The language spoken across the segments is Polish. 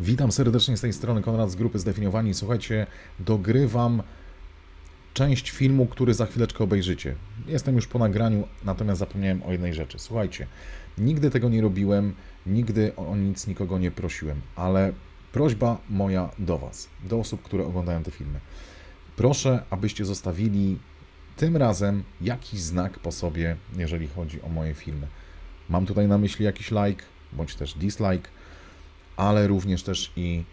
Witam serdecznie z tej strony Konrad z grupy Zdefiniowani. Słuchajcie, dogrywam część filmu, który za chwileczkę obejrzycie. Jestem już po nagraniu, natomiast zapomniałem o jednej rzeczy. Słuchajcie, nigdy tego nie robiłem, nigdy o nic nikogo nie prosiłem, ale prośba moja do Was, do osób, które oglądają te filmy. Proszę, abyście zostawili tym razem jakiś znak po sobie, jeżeli chodzi o moje filmy. Mam tutaj na myśli jakiś like, bądź też dislike, ale również też i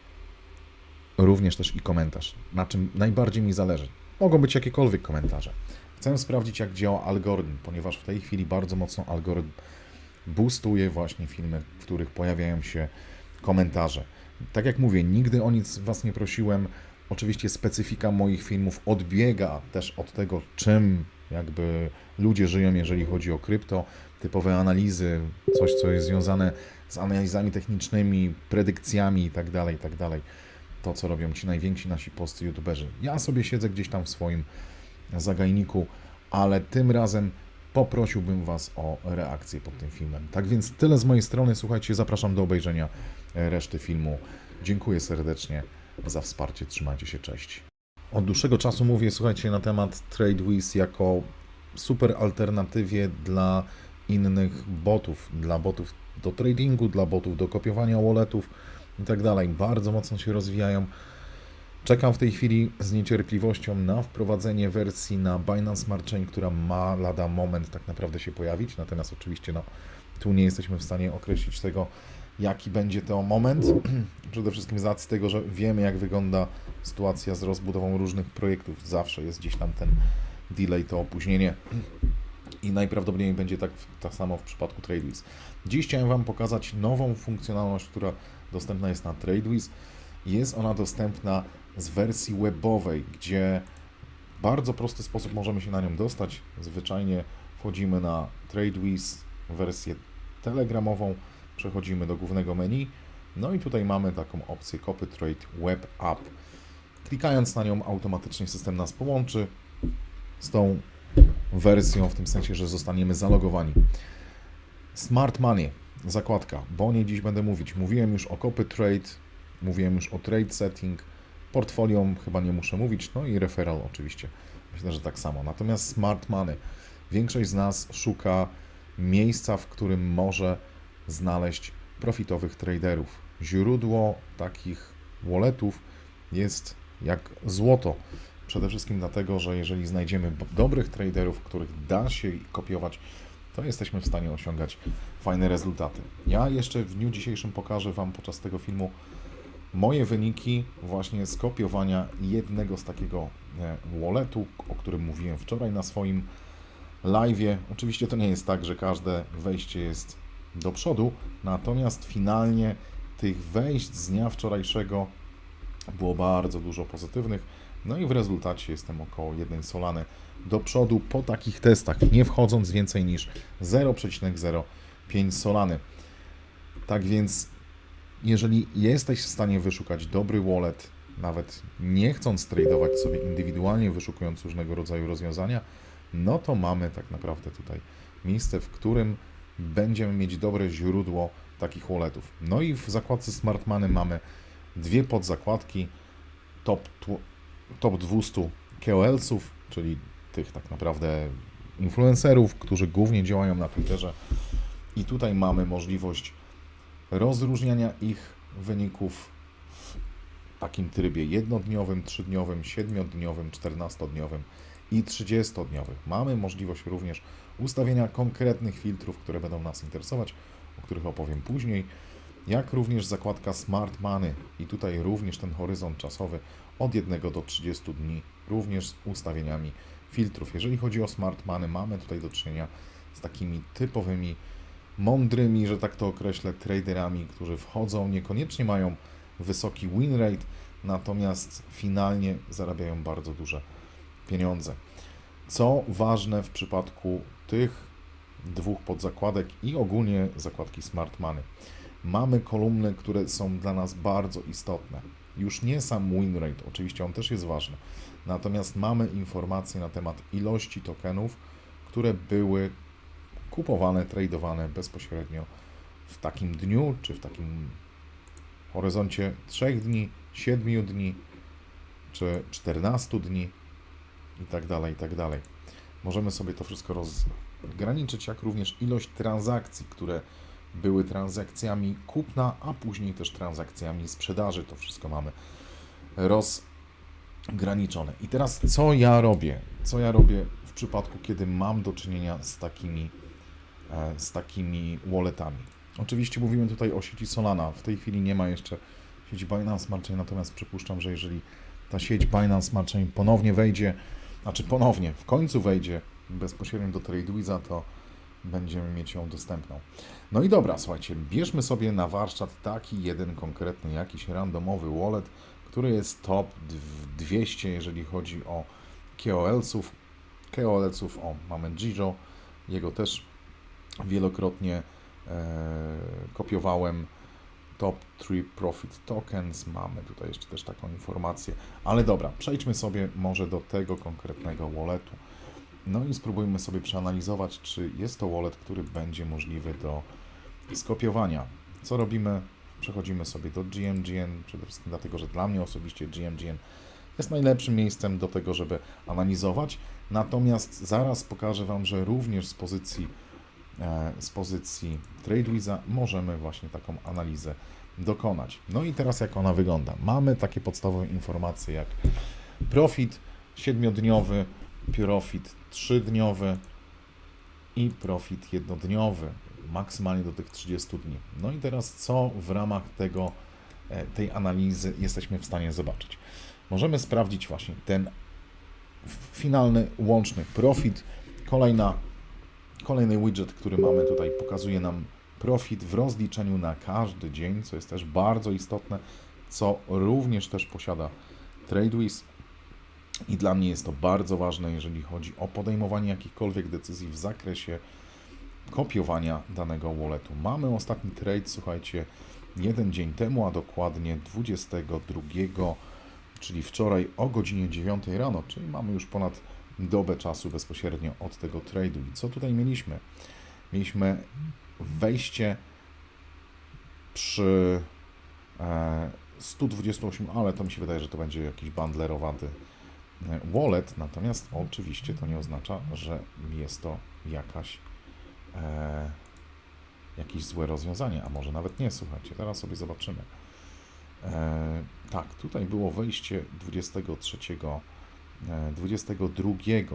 również też i komentarz, na czym najbardziej mi zależy. Mogą być jakiekolwiek komentarze. Chcę sprawdzić, jak działa algorytm, ponieważ w tej chwili bardzo mocno algorytm boostuje właśnie filmy, w których pojawiają się komentarze. Tak jak mówię, nigdy o nic Was nie prosiłem. Oczywiście specyfika moich filmów odbiega też od tego, czym jakby ludzie żyją, jeżeli chodzi o krypto, typowe analizy, coś, co jest związane z analizami technicznymi, predykcjami itd., itd. To, co robią ci najwięksi nasi polscy youtuberzy. Ja sobie siedzę gdzieś tam w swoim zagajniku, ale tym razem poprosiłbym Was o reakcję pod tym filmem. Tak więc tyle z mojej strony. Słuchajcie, zapraszam do obejrzenia e, reszty filmu. Dziękuję serdecznie za wsparcie. Trzymajcie się, cześć. Od dłuższego czasu mówię, słuchajcie, na temat TradeWiz jako super alternatywie dla innych botów, dla botów do tradingu, dla botów do kopiowania walletów i tak. Bardzo mocno się rozwijają. Czekam w tej chwili z niecierpliwością na wprowadzenie wersji na Binance Smart Chain, która ma lada moment tak naprawdę się pojawić. Natomiast oczywiście no, tu nie jesteśmy w stanie określić tego, jaki będzie to moment. Przede wszystkim z racji tego, że wiemy, jak wygląda sytuacja z rozbudową różnych projektów. Zawsze jest gdzieś tam ten delay, to opóźnienie. I najprawdopodobniej będzie tak, tak samo w przypadku TradeWiz. Dziś chciałem Wam pokazać nową funkcjonalność, która dostępna jest na TradeWiz. Jest ona dostępna z wersji webowej, gdzie w bardzo prosty sposób możemy się na nią dostać. Zwyczajnie wchodzimy na TradeWiz wersję telegramową, przechodzimy do głównego menu, no i tutaj mamy taką opcję Copy Trade Web App. Klikając na nią automatycznie system nas połączy z tą wersją, w tym sensie, że zostaniemy zalogowani. Smart Money, zakładka, bo o niej dziś będę mówić. Mówiłem już o Copy Trade, mówiłem już o Trade Setting, portfolium chyba nie muszę mówić, no i referral oczywiście. Myślę, że tak samo. Natomiast Smart Money. Większość z nas szuka miejsca, w którym może znaleźć profitowych traderów. Źródło takich walletów jest jak złoto. Przede wszystkim dlatego, że jeżeli znajdziemy dobrych traderów, których da się kopiować, to jesteśmy w stanie osiągać fajne rezultaty. Ja jeszcze w dniu dzisiejszym pokażę Wam podczas tego filmu moje wyniki właśnie z kopiowania jednego z takiego e, walletu, o którym mówiłem wczoraj na swoim live'ie. Oczywiście to nie jest tak, że każde wejście jest do przodu, natomiast finalnie tych wejść z dnia wczorajszego było bardzo dużo pozytywnych, no i w rezultacie jestem około jednej solany do przodu po takich testach, nie wchodząc więcej niż 0,05 solany. Tak więc, jeżeli jesteś w stanie wyszukać dobry wallet, nawet nie chcąc tradować sobie indywidualnie, wyszukując różnego rodzaju rozwiązania, no to mamy tak naprawdę tutaj miejsce, w którym będziemy mieć dobre źródło takich walletów. No i w zakładce Smart Money mamy dwie podzakładki top, top 200 KOL-sów, czyli tych tak naprawdę influencerów, którzy głównie działają na Twitterze. I tutaj mamy możliwość rozróżniania ich wyników w takim trybie jednodniowym, trzydniowym, siedmiodniowym, czternastodniowym i 30-dniowych. Mamy możliwość również ustawienia konkretnych filtrów, które będą nas interesować, o których opowiem później, jak również zakładka Smart Money i tutaj również ten horyzont czasowy od 1 do 30 dni, również z ustawieniami filtrów. Jeżeli chodzi o Smart Money, mamy tutaj do czynienia z takimi typowymi, mądrymi, że tak to określę, traderami, którzy wchodzą, niekoniecznie mają wysoki win rate, natomiast finalnie zarabiają bardzo duże pieniądze. Co ważne w przypadku tych dwóch podzakładek i ogólnie zakładki Smart Money. Mamy kolumny, które są dla nas bardzo istotne. Już nie sam win rate, oczywiście on też jest ważny, natomiast mamy informacje na temat ilości tokenów, które były kupowane, tradowane bezpośrednio w takim dniu czy w takim horyzoncie 3 dni, 7 dni czy 14 dni i tak dalej, i tak dalej. Możemy sobie to wszystko rozgraniczyć, jak również ilość transakcji, które były transakcjami kupna, a później też transakcjami sprzedaży. To wszystko mamy rozgraniczone. I teraz co ja robię? Co ja robię w przypadku, kiedy mam do czynienia z takimi, e, z takimi walletami? Oczywiście mówimy tutaj o sieci Solana. W tej chwili nie ma jeszcze sieci Binance Smart Chain, natomiast przypuszczam, że jeżeli ta sieć Binance Smart Chain ponownie wejdzie, znaczy ponownie, w końcu wejdzie bezpośrednio do TradeWiza, to będziemy mieć ją dostępną. No i dobra, słuchajcie, bierzmy sobie na warsztat taki jeden konkretny, jakiś randomowy wallet, który jest top 200, jeżeli chodzi o KOL-ców. KOL-ców, o, mamy Giro, jego też wielokrotnie e, kopiowałem. Top 3 Profit Tokens, mamy tutaj jeszcze też taką informację, ale dobra, przejdźmy sobie może do tego konkretnego walletu. No i spróbujmy sobie przeanalizować, czy jest to wallet, który będzie możliwy do skopiowania. Co robimy? Przechodzimy sobie do GMGN, przede wszystkim dlatego, że dla mnie osobiście GMGN jest najlepszym miejscem do tego, żeby analizować. Natomiast zaraz pokażę Wam, że również z pozycji, e, z pozycji TradeWiza możemy właśnie taką analizę dokonać. No i teraz jak ona wygląda? Mamy takie podstawowe informacje jak profit siedmiodniowy, profit trzydniowy i profit jednodniowy, maksymalnie do tych 30 dni. No i teraz co w ramach tego, e, tej analizy jesteśmy w stanie zobaczyć? Możemy sprawdzić właśnie ten finalny, łączny profit. Kolejna, kolejny widget, który mamy tutaj, pokazuje nam profit w rozliczeniu na każdy dzień, co jest też bardzo istotne, co również też posiada TradeWiz. I dla mnie jest to bardzo ważne, jeżeli chodzi o podejmowanie jakichkolwiek decyzji w zakresie kopiowania danego walletu. Mamy ostatni trade, słuchajcie, jeden dzień temu, a dokładnie 22, czyli wczoraj o godzinie 9 rano, czyli mamy już ponad dobę czasu bezpośrednio od tego trade'u. I co tutaj mieliśmy? Mieliśmy wejście przy 128, ale to mi się wydaje, że to będzie jakiś bundlerowaty wallet, natomiast oczywiście to nie oznacza, że jest to jakaś e, jakieś złe rozwiązanie, a może nawet nie, słuchajcie, teraz sobie zobaczymy. E, tak, tutaj było wejście 23, e, 22,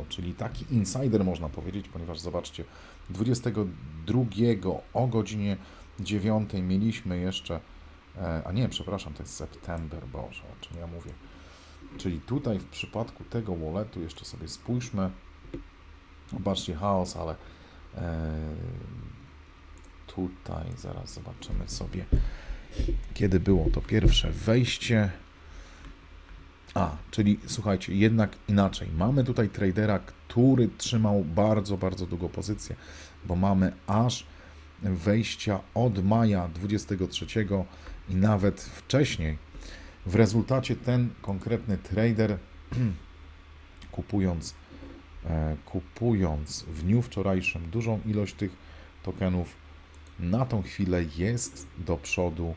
czyli taki insider można powiedzieć, ponieważ zobaczcie, 22 o godzinie 9 mieliśmy jeszcze, e, a nie, przepraszam, to jest september, Boże, o czym ja mówię. Czyli tutaj w przypadku tego walletu jeszcze sobie spójrzmy. Zobaczcie chaos, ale e, tutaj zaraz zobaczymy sobie, kiedy było to pierwsze wejście. A, czyli słuchajcie, jednak inaczej. Mamy tutaj tradera, który trzymał bardzo, bardzo długą pozycję, bo mamy aż wejścia od maja 23 i nawet wcześniej w rezultacie ten konkretny trader, kupując, e, kupując w dniu wczorajszym dużą ilość tych tokenów, na tą chwilę jest do przodu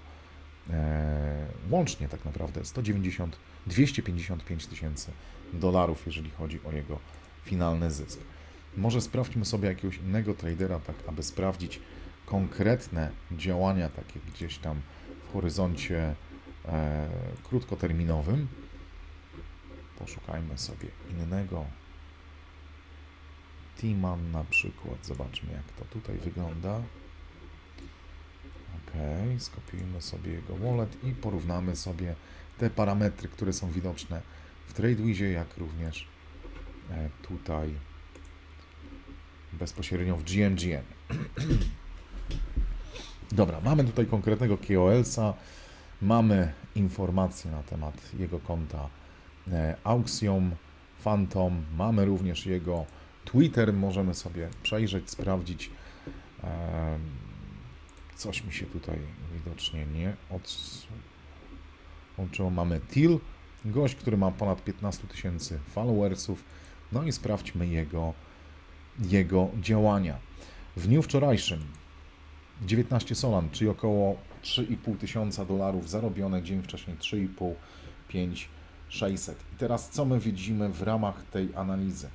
e, łącznie tak naprawdę 190, 255 tysięcy dolarów, jeżeli chodzi o jego finalny zysk. Może sprawdźmy sobie jakiegoś innego tradera, tak aby sprawdzić konkretne działania, takie gdzieś tam w horyzoncie e, krótkoterminowym. Poszukajmy sobie innego. Timan na przykład. Zobaczmy jak to tutaj wygląda. Ok, skopiujmy sobie jego wallet i porównamy sobie te parametry, które są widoczne w TradeWizie, jak również e, tutaj bezpośrednio w GMGN. Dobra, mamy tutaj konkretnego KOL-sa. Mamy informacje na temat jego konta e, Auxiom, Phantom. Mamy również jego Twitter. Możemy sobie przejrzeć, sprawdzić. E, coś mi się tutaj widocznie nie odłączyło. Mamy Till, gość, który ma ponad 15 tysięcy followersów. No i sprawdźmy jego, jego działania. W dniu wczorajszym 19 Solan, czyli około 3,5 tysiąca dolarów zarobione, dzień wcześniej 3,5, 5, 600. I teraz co my widzimy w ramach tej analizy?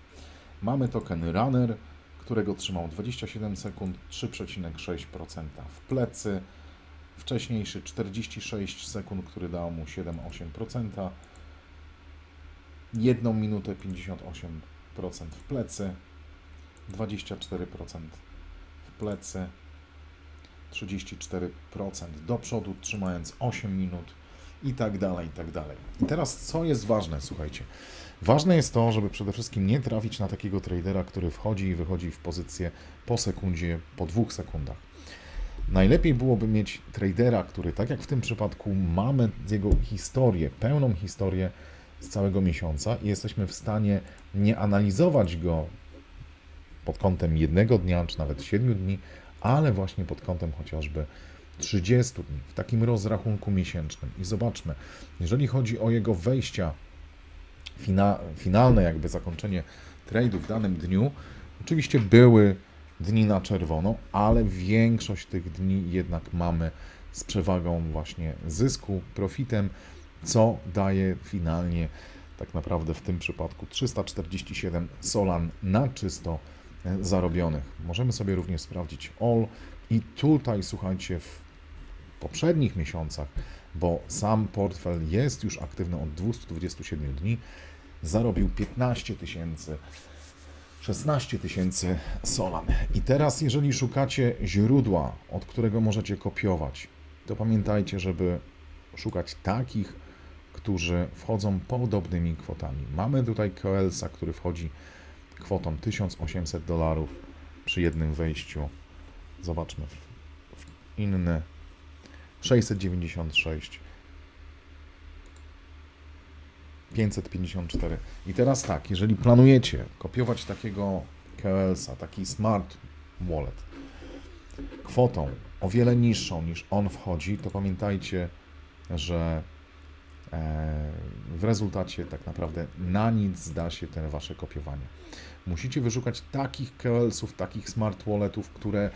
Mamy token Runner, którego trzymał 27 sekund, 3,6% w plecy. Wcześniejszy 46 sekund, który dał mu 7,8%. 1 minutę 58% w plecy. 24% w plecy. 34% do przodu, trzymając 8 minut i tak dalej, i tak dalej. I teraz co jest ważne, słuchajcie. Ważne jest to, żeby przede wszystkim nie trafić na takiego tradera, który wchodzi i wychodzi w pozycję po sekundzie, po dwóch sekundach. Najlepiej byłoby mieć tradera, który, tak jak w tym przypadku, mamy jego historię, pełną historię z całego miesiąca i jesteśmy w stanie nie analizować go pod kątem jednego dnia, czy nawet siedmiu dni, ale właśnie pod kątem chociażby 30 dni, w takim rozrachunku miesięcznym. I zobaczmy, jeżeli chodzi o jego wejścia fina, finalne, jakby zakończenie trade'u w danym dniu, oczywiście były dni na czerwono, ale większość tych dni jednak mamy z przewagą właśnie zysku, profitem, co daje finalnie tak naprawdę w tym przypadku 347 solan na czysto zarobionych. Możemy sobie również sprawdzić all i tutaj słuchajcie w poprzednich miesiącach, bo sam portfel jest już aktywny od 227 dni, zarobił 15 tysięcy 16 tysięcy solan. I teraz, jeżeli szukacie źródła, od którego możecie kopiować, to pamiętajcie, żeby szukać takich, którzy wchodzą podobnymi kwotami. Mamy tutaj Coelsa, który wchodzi kwotą 1800 dolarów przy jednym wejściu. Zobaczmy w, inne 696 554. I teraz tak, jeżeli planujecie kopiować takiego KLS-a, taki smart wallet, kwotą o wiele niższą niż on wchodzi, to pamiętajcie, że w rezultacie tak naprawdę na nic zda się te wasze kopiowanie. Musicie wyszukać takich KLS-ów, takich smart walletów, które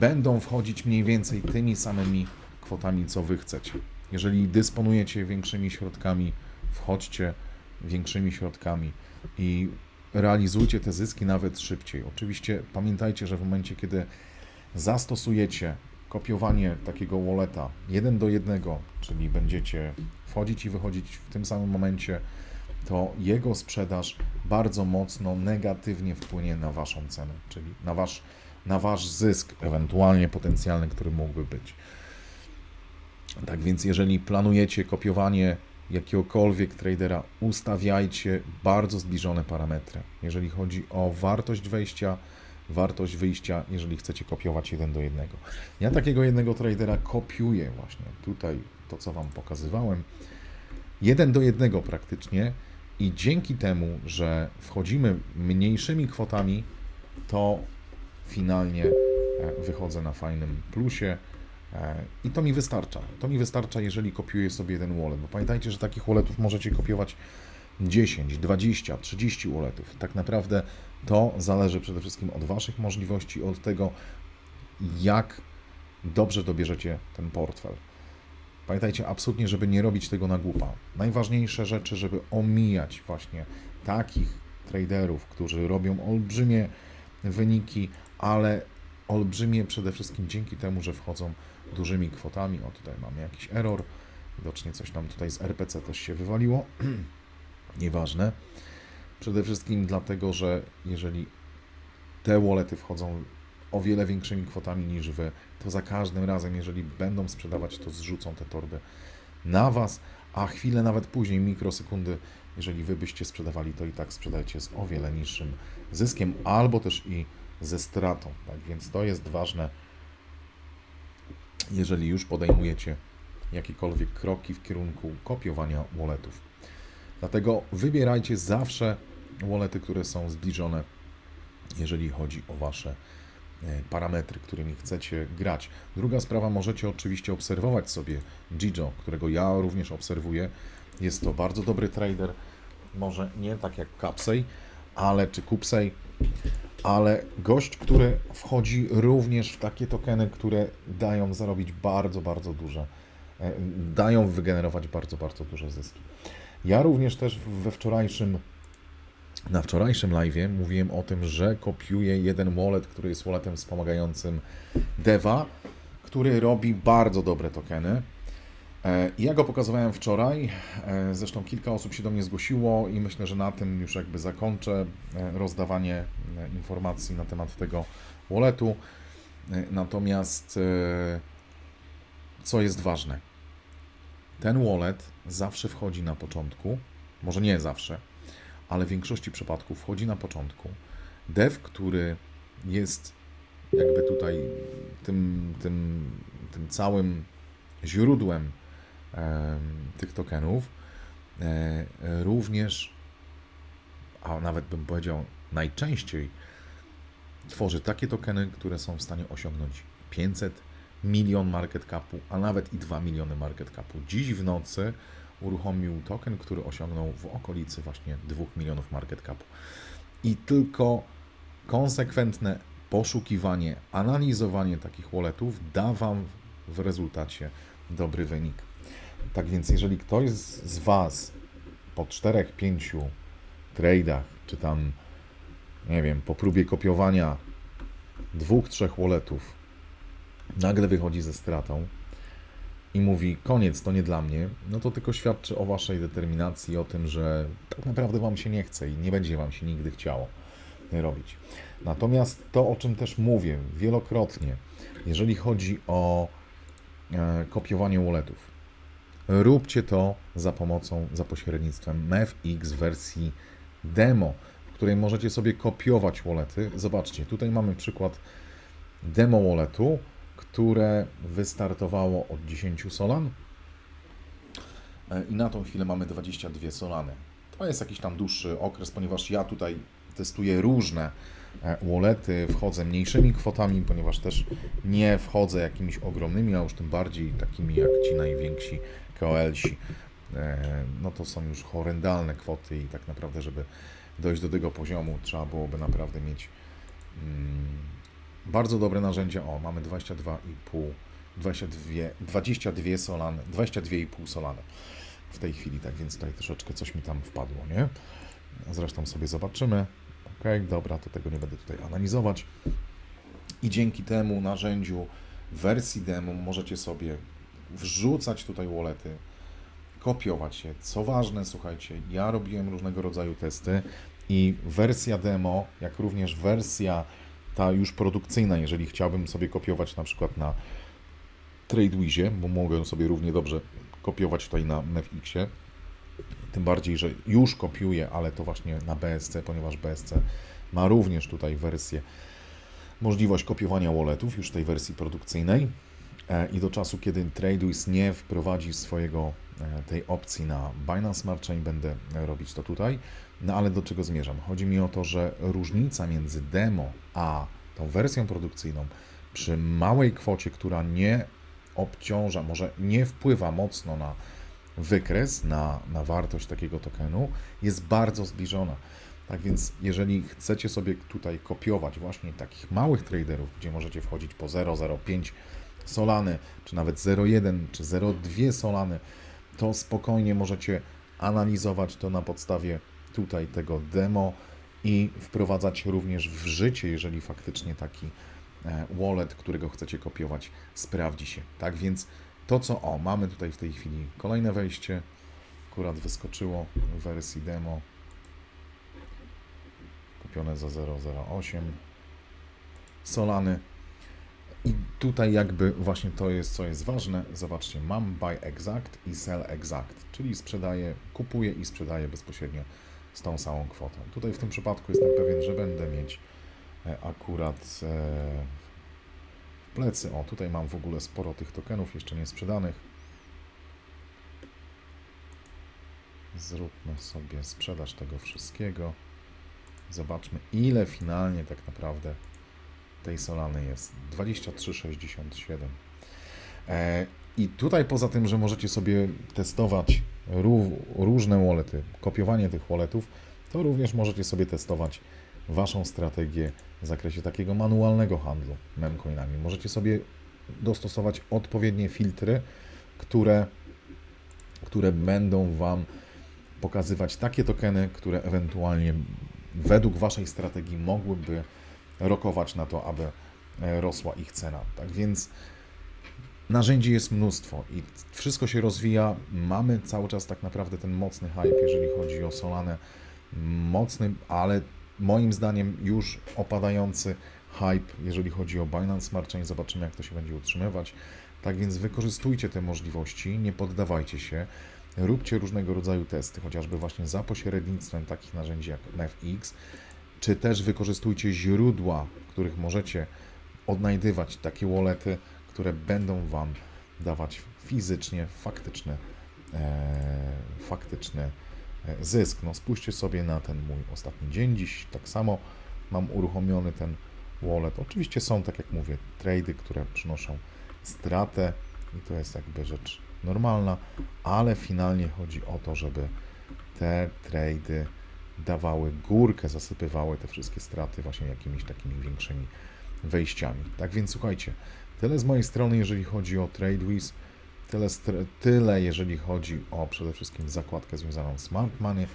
będą wchodzić mniej więcej tymi samymi kwotami, co wy chcecie. Jeżeli dysponujecie większymi środkami, wchodźcie większymi środkami i realizujcie te zyski nawet szybciej. Oczywiście pamiętajcie, że w momencie, kiedy zastosujecie kopiowanie takiego walleta jeden do jednego, czyli będziecie wchodzić i wychodzić w tym samym momencie, to jego sprzedaż bardzo mocno negatywnie wpłynie na waszą cenę, czyli na wasz, na wasz zysk ewentualnie potencjalny, który mógłby być. Tak więc, jeżeli planujecie kopiowanie jakiegokolwiek tradera, ustawiajcie bardzo zbliżone parametry. Jeżeli chodzi o wartość wejścia, wartość wyjścia, jeżeli chcecie kopiować jeden do jednego. Ja takiego jednego tradera kopiuję właśnie tutaj, to co Wam pokazywałem, jeden do jednego praktycznie i dzięki temu, że wchodzimy mniejszymi kwotami, to finalnie e, wychodzę na fajnym plusie. E, I to mi wystarcza. To mi wystarcza, jeżeli kopiuję sobie jeden wallet. Bo pamiętajcie, że takich walletów możecie kopiować 10, 20, 30 walletów. Tak naprawdę to zależy przede wszystkim od Waszych możliwości, od tego, jak dobrze dobierzecie ten portfel. Pamiętajcie absolutnie, żeby nie robić tego na głupa. Najważniejsze rzeczy, żeby omijać właśnie takich traderów, którzy robią olbrzymie wyniki, ale olbrzymie przede wszystkim dzięki temu, że wchodzą dużymi kwotami. O, tutaj mamy jakiś error. Widocznie coś nam tutaj z RPC też się wywaliło. Nieważne. Przede wszystkim dlatego, że jeżeli te wallety wchodzą o wiele większymi kwotami niż wy, to za każdym razem, jeżeli będą sprzedawać, to zrzucą te torby na was, a chwilę nawet później, mikrosekundy, jeżeli wy byście sprzedawali, to i tak sprzedajcie z o wiele niższym zyskiem, albo też i ze stratą. Tak więc to jest ważne, jeżeli już podejmujecie jakiekolwiek kroki w kierunku kopiowania walletów. Dlatego wybierajcie zawsze wallety, które są zbliżone, jeżeli chodzi o Wasze e, parametry, którymi chcecie grać. Druga sprawa, możecie oczywiście obserwować sobie Gijo, którego ja również obserwuję. Jest to bardzo dobry trader, może nie tak jak Capsej, ale czy Kupsej, ale gość, który wchodzi również w takie tokeny, które dają zarobić bardzo, bardzo duże, e, dają wygenerować bardzo, bardzo duże zyski. Ja również też we wczorajszym, na wczorajszym live mówiłem o tym, że kopiuję jeden wallet, który jest walletem wspomagającym Deva, który robi bardzo dobre tokeny. E, Ja go pokazywałem wczoraj, e, zresztą kilka osób się do mnie zgłosiło i myślę, że na tym już jakby zakończę e, rozdawanie informacji na temat tego walletu. Natomiast co jest ważne? Ten wallet zawsze wchodzi na początku, może nie zawsze, ale w większości przypadków wchodzi na początku. Dev, który jest jakby tutaj tym, tym, tym całym źródłem em, tych tokenów, e, również, a nawet bym powiedział najczęściej, tworzy takie tokeny, które są w stanie osiągnąć 500 milion market capu, a nawet i 2 miliony market capu. Dziś w nocy uruchomił token, który osiągnął w okolicy właśnie 2 milionów market capu. I tylko konsekwentne poszukiwanie, analizowanie takich walletów da Wam w rezultacie dobry wynik. Tak więc, jeżeli ktoś z Was po 4-5 tradeach, czy tam, nie wiem, po próbie kopiowania dwóch, trzech walletów, nagle wychodzi ze stratą i mówi, koniec, to nie dla mnie, no to tylko świadczy o Waszej determinacji, o tym, że tak naprawdę Wam się nie chce i nie będzie Wam się nigdy chciało robić. Natomiast to, o czym też mówię wielokrotnie, jeżeli chodzi o e, kopiowanie walletów, róbcie to za pomocą, za pośrednictwem MEFX wersji demo, w której możecie sobie kopiować wallety. Zobaczcie, tutaj mamy przykład demo walletu, które wystartowało od 10 solan E, i na tą chwilę mamy 22 solany. To jest jakiś tam dłuższy okres, ponieważ ja tutaj testuję różne e, wallety, wchodzę mniejszymi kwotami, ponieważ też nie wchodzę jakimiś ogromnymi, a już tym bardziej takimi jak ci najwięksi KOL-si. E, No to są już horrendalne kwoty i tak naprawdę, żeby dojść do tego poziomu, trzeba byłoby naprawdę mieć mm, bardzo dobre narzędzia. O, mamy 22,5, 22, 22 solany, 22,5 solany w tej chwili, tak więc tutaj troszeczkę coś mi tam wpadło, nie? Zresztą sobie zobaczymy. Ok, dobra, to tego nie będę tutaj analizować. I dzięki temu narzędziu wersji demo możecie sobie wrzucać tutaj wallety, kopiować je. Co ważne, słuchajcie, ja robiłem różnego rodzaju testy i wersja demo, jak również wersja ta już produkcyjna, jeżeli chciałbym sobie kopiować na przykład na TradeWizie, bo mogę sobie równie dobrze kopiować tutaj na MFX-ie, tym bardziej, że już kopiuję, ale to właśnie na BSC, ponieważ BSC ma również tutaj wersję, możliwość kopiowania walletów już tej wersji produkcyjnej i do czasu, kiedy Tradewiz nie wprowadzi swojego e, tej opcji na Binance Smart Chain, będę robić to tutaj. No ale do czego zmierzam? Chodzi mi o to, że różnica między demo a tą wersją produkcyjną przy małej kwocie, która nie obciąża, może nie wpływa mocno na wykres, na, na wartość takiego tokenu, jest bardzo zbliżona. Tak więc, jeżeli chcecie sobie tutaj kopiować właśnie takich małych traderów, gdzie możecie wchodzić po 0,05 solany, czy nawet 0,1 czy 0,2 solany, to spokojnie możecie analizować to na podstawie tutaj tego demo i wprowadzać również w życie, jeżeli faktycznie taki e, wallet, którego chcecie kopiować, sprawdzi się. Tak więc to, co o, mamy tutaj w tej chwili kolejne wejście, akurat wyskoczyło w wersji demo, kupione za 0,08 solany. I tutaj jakby właśnie to jest, co jest ważne. Zobaczcie, mam buy exact i sell exact, czyli sprzedaję, kupuję i sprzedaję bezpośrednio z tą samą kwotą. Tutaj w tym przypadku jestem pewien, że będę mieć e, akurat e, w plecy. O, tutaj mam w ogóle sporo tych tokenów jeszcze nie sprzedanych. Zróbmy sobie sprzedaż tego wszystkiego. Zobaczmy, ile finalnie tak naprawdę tej Solany jest 23,67. E, I tutaj poza tym, że możecie sobie testować ró- różne wallety, kopiowanie tych walletów, to również możecie sobie testować Waszą strategię w zakresie takiego manualnego handlu memcoinami. Możecie sobie dostosować odpowiednie filtry, które, które będą Wam pokazywać takie tokeny, które ewentualnie według Waszej strategii mogłyby rokować na to, aby e, rosła ich cena. Tak więc narzędzi jest mnóstwo i wszystko się rozwija. Mamy cały czas tak naprawdę ten mocny hype, jeżeli chodzi o Solanę. Mocny, ale moim zdaniem już opadający hype, jeżeli chodzi o Binance Smart Chain. Zobaczymy, jak to się będzie utrzymywać. Tak więc wykorzystujcie te możliwości, nie poddawajcie się, róbcie różnego rodzaju testy, chociażby właśnie za pośrednictwem takich narzędzi jak MFX, czy też wykorzystujcie źródła, w których możecie odnajdywać takie wallety, które będą Wam dawać fizycznie faktyczny, e, faktyczny e, zysk. No spójrzcie sobie na ten mój ostatni dzień. Dziś tak samo mam uruchomiony ten wallet. Oczywiście są, tak jak mówię, trady, które przynoszą stratę i to jest jakby rzecz normalna, ale finalnie chodzi o to, żeby te trady dawały górkę, zasypywały te wszystkie straty właśnie jakimiś takimi większymi wejściami. Tak więc słuchajcie, tyle z mojej strony, jeżeli chodzi o TradeWiz, tyle, tyle jeżeli chodzi o przede wszystkim zakładkę związaną z Smart Money,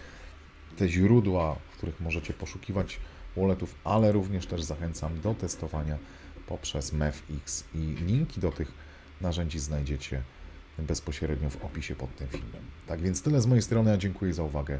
te źródła, w których możecie poszukiwać walletów, ale również też zachęcam do testowania poprzez MEFX i linki do tych narzędzi znajdziecie bezpośrednio w opisie pod tym filmem. Tak więc tyle z mojej strony, a dziękuję za uwagę.